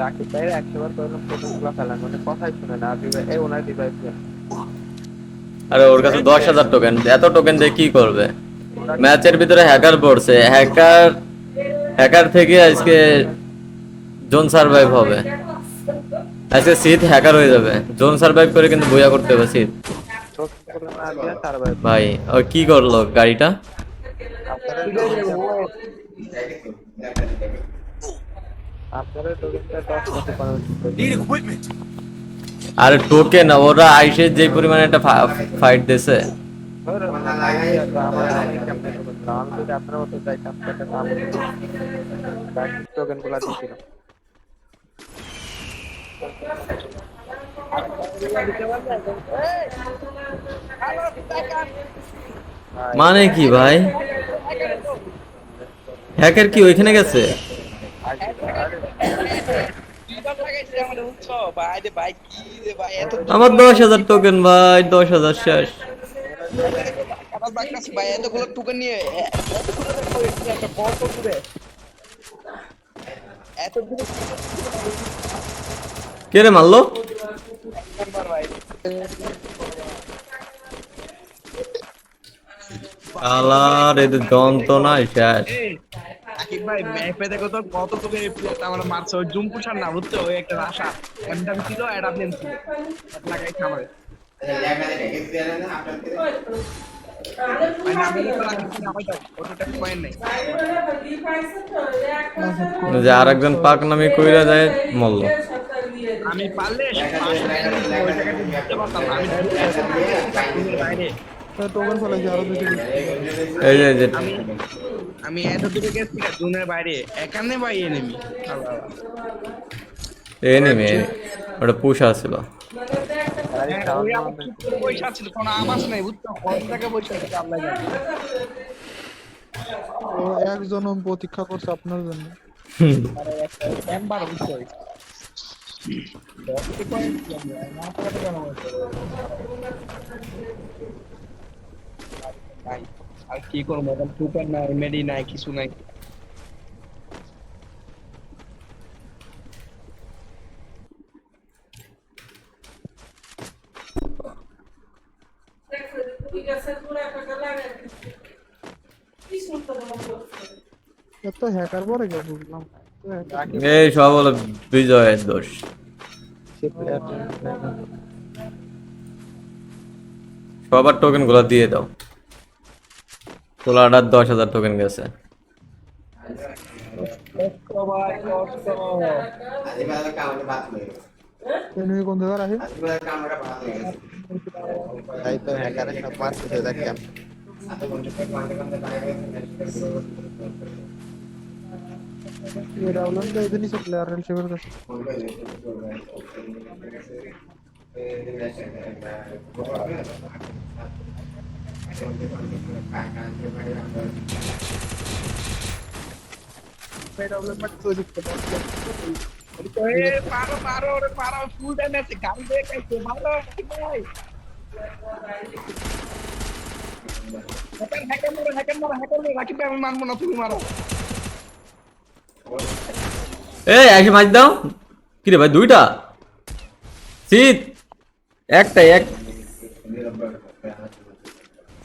রাকিব ভাই একশো বার করলাম প্রথমগুলো ফেলান মানে কথাই শুনে না। আপনি এই ওনার ডিভাইস আরে ওর কাছে দশ হাজার টোকেন এত টোকেন দিয়ে কি করবে? ম্যাচের ভিতরে হ্যাকার পড়ছে। হ্যাকার হ্যাকার থেকে আজকে জোন সার্ভাইভ হবে। আজকে শীত হ্যাকার হয়ে যাবে। জোন সার্ভাইভ করে কিন্তু বইয়া করতে হবে শীত ভাই ভাই ও কি করল গাড়িটা? আরে টোকেন ওরা আইসে যে পরিমাণে একটা ফাইট দিছে আপনার মতো যাই আপনাকে নাম টোকেনগুলা কি ভাই আমার দশ হাজার টোকেন ভাই দশ হাজার শেষ। কে রে মারলো? আলার এদের যন্ত্রণায় শেষ। ভাই ম্যাপে দেখো তো কত তোকে আমার মারছে ওই জুমপুষার না বুঝছ? ওই একটা আশা এমডাম ছিল এটা ছিল লাগাই খামারে ভাই না আমি তো রাখি না ভাই ওটা পয়েন্ট নেই। যে আর একজন পাক নামে কইরা যায় মল্ল আমি পারলে টোকেন ফেলেছি আরও দুটো এই যে- যে আমি আমি এত দূরে গেছি জুনের বাইরে এখানে ভাই এনেমি এই নেমে ওটা পুষ আসছিল হ্যাঁ, ওই আমার চুপ করে বসে আছিল, কোনো আওয়াজ নাই, বুঝছ? কোন জায়গায় বসে আছে, আল্লাহ জানে। ও এক প্রতীক্ষা করছে আপনার জন্য। একবার বুঝছ? দশটি point ছিলাম, না থাকাতে কেন বলছো? ভাই, আর কি করব? এখন টুকার নাই মেডি নাই কিছু নাই। এত হ্যাকার পরে কে বুঝলাম। এই সব হলো বিজয়ের দোষ। সবার টোকেনগুলো দিয়ে দাও। তোলাটার দশ হাজার টোকেন গেছে। কোন জায়গায় আছে তাই তো হ্যাকারে সব মারতেছে এটা হলো তো এই জিনিস প্লেয়ার হিসেবে কাছে এ, পারো পারো ওরে পারো ফুল ড্যামেজ গান দিয়ে খাইছে ভালো ভাই হ্যাকার হ্যাকার মারো হ্যাকার মারো হ্যাকার মারো রাকিব ভাই, আমি মানবো না তুমি মারো এই একই মাছ দাও কি রে ভাই দুইটা শীত একটাই এক শীত আইসা আরে শীত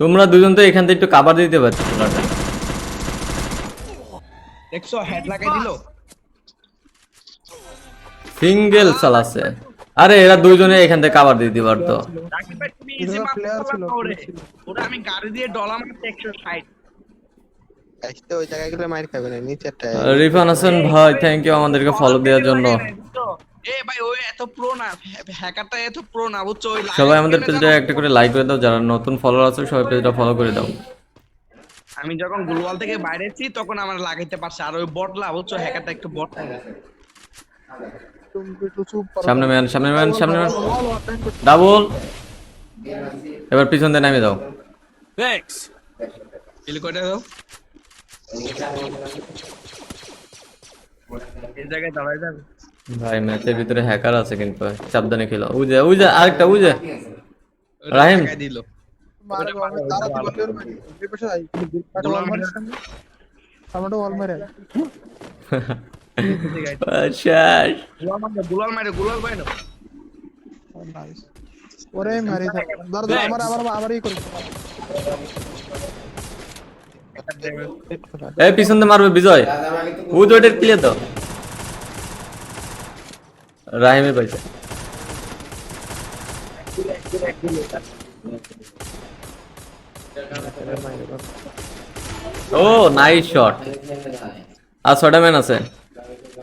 তোমরা দুজন তো এখান থেকে একটু কাবার দিতে পারছ তোলাটা দেখছ হেড লাগাই দিলো? সিঙ্গেল চালাচ্ছে আরে এরা দুইজনে এখান থেকে কাবার দিতে পারতো ওরে। আমি গাড়ি দিয়ে ডলা মারতে রিফান হাসান ভাই থ্যাংক ইউ আমাদেরকে ফলো দেওয়ার জন্য। সবাই আমাদের পেজটা একটা করে লাইক করে দাও যারা নতুন ফলোয়ার আছে সবাই পেজটা ফলো করে দাও। আমি যখন গ্লোবাল থেকে বাইরে এসেছি তখন আমার লাগাইতে পারছে। আর ওই বটলা বুঝছ? হ্যাকারটা একটু বট সামনে ম্যান সামনে ম্যান সামনে ম্যান। ডাবল। এবার পিছন দিয়ে নামিয়ে দাও। Thanks. কিল করে দাও? এই জায়গায় দাঁড়াই যাবে। ভাই ম্যাচের ভিতরে হ্যাকার আছে কিন্তু সাবধানে খেলো। ওই যে আরেকটা যে রাহিম। নাইস ওরে মারি পিছন দিয়ে মারবে বিজয়। উদ ওইটার ক্লিয়ার দাও। রাহিমের পাইছে। ও নাইস শট আর ছটা ম্যান আছে।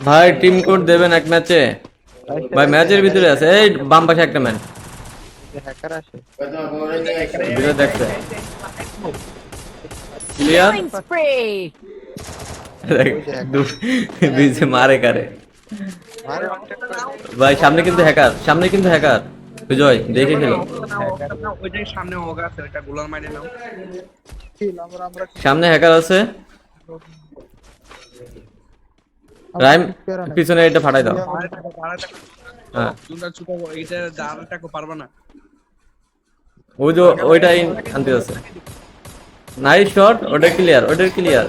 ভাই টিম কোড দেবেন এক ম্যাচে ভাই ম্যাচের ভিতরে আছে। এই বাম পাশে একটা ম্যান দেখছে। ক্লিয়ার মারে কারে। ভাই সামনে কিন্তু হ্যাকার সামনে কিন্তু হ্যাকার বিজয় দেখে খেলো। সামনে আছে গুলাল মারে নাও। সামনে হ্যাকার আছে। রাইম পিছনে এটা ফাটাই দাও। হ্যাঁ। দুটা ছোট এইটা দাঁড় টাকা পারবে না ওই যে ওইটাই আনতে আছে। নাইস শট ওটা ক্লিয়ার ওটা ক্লিয়ার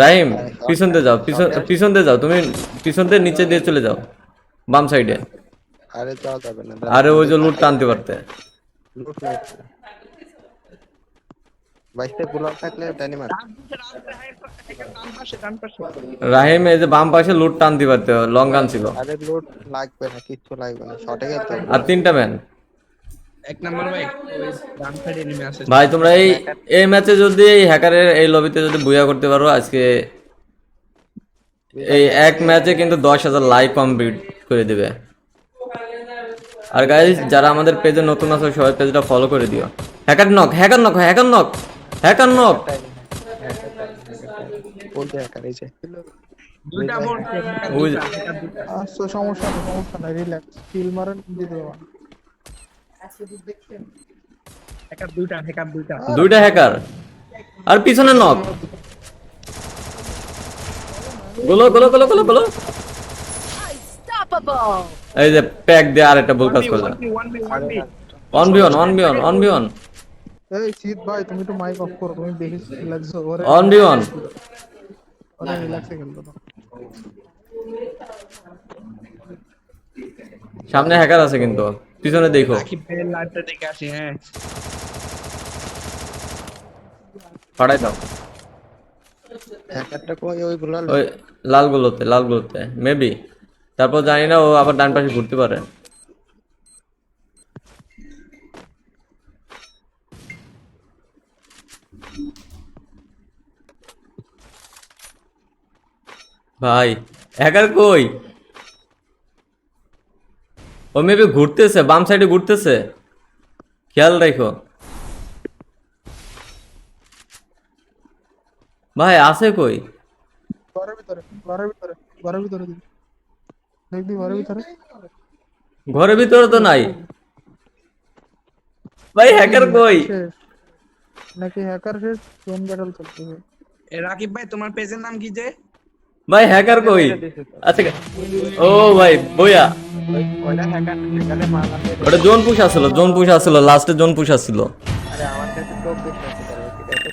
রাহিম পিছন দিয়ে যাও পিছন পিছন দিয়ে যাও তুমি পিছন দিয়ে নিচে দিয়ে চলে যাও বাম সাইডে আরে যাওয়া যাবে না আরে ওই যে লুট টানতে পারতে। লুট নাই থাকলে টানি মার। রাহিম এই যে বাম পাশে লুট টানতে পারতে লং গান ছিল। আরে লুট লাগবে না কিচ্ছু লাগবে না। শটে গেছে। আর তিনটা ম্যান এক নাম্বার ভাই ডান সাইডে নেমে আসে। ভাই তোমরা এই এই ম্যাচে যদি এই হ্যাকারের এই লবিতে যদি বুয়া করতে পারো আজকে এই এক ম্যাচে কিন্তু দশ হাজার লাইক কমপ্লিট করে দিবে। আর গাইজ যারা আমাদের পেজে নতুন আছে সবাই পেজটা ফলো করে দিও। Hacker knock hacker knock hacker knock hacker knock কোন হ্যাকার এই যে। দুইটা বোর্ড ওই আচ্ছা সমস্যা সমস্যা নাই রিল্যাক্স কিল মারেন দিয়ে দেবো হ্যাকার দুইটা হ্যাকার দুইটা। দুইটা হ্যাকার আর পিছনে নক গোলো গোলো গোলো গোলো গোলো। এই যে প্যাক দিয়ে আর একটা ভুল কাজ করলাম 1v 1v one v one one v one one v one এই শীত ভাই তুমি একটু মাইক অফ করো তুমি বেশি রিল্যাক্স ওরে অন বি অন ওরে রিল্যাক্সে খেলতো না সামনে হ্যাকার আছে কিন্তু। পিছনে দেখো। দেখে আসি হ্যাঁ ফাড়াই দাও হ্যাকারটা কই ওই গুলাল ওই লাল গুলোতে মেবি তারপর জানি না ও আবার ডান পাশে ঘুরতে পারে। ভাই হ্যাকার কই? ও মেবি ঘুরতেছে বাম সাইডে ঘুরতেছে। খেয়াল রাখো। ভাই আছে কই? ঘরের ভিতরে ঘরের ভিতরে ঘরের ভিতরে দেখবি ঘরের ভিতরে? ঘরের ভিতরে তো নাই। ভাই হ্যাকার কই? নাকি হ্যাকার শেষ? জোন ব্যাটল চলতেছে এ রাকিব ভাই তোমার পেজের নাম কি যে? ভাই হ্যাকার কই? আচ্ছা ও ভাই বইয়া। ওটা জোন পুশ আসছিল, জোন পুশ আসলো লাস্টে জোন পুশ আসছিল। আরে, আমার কাছে এটা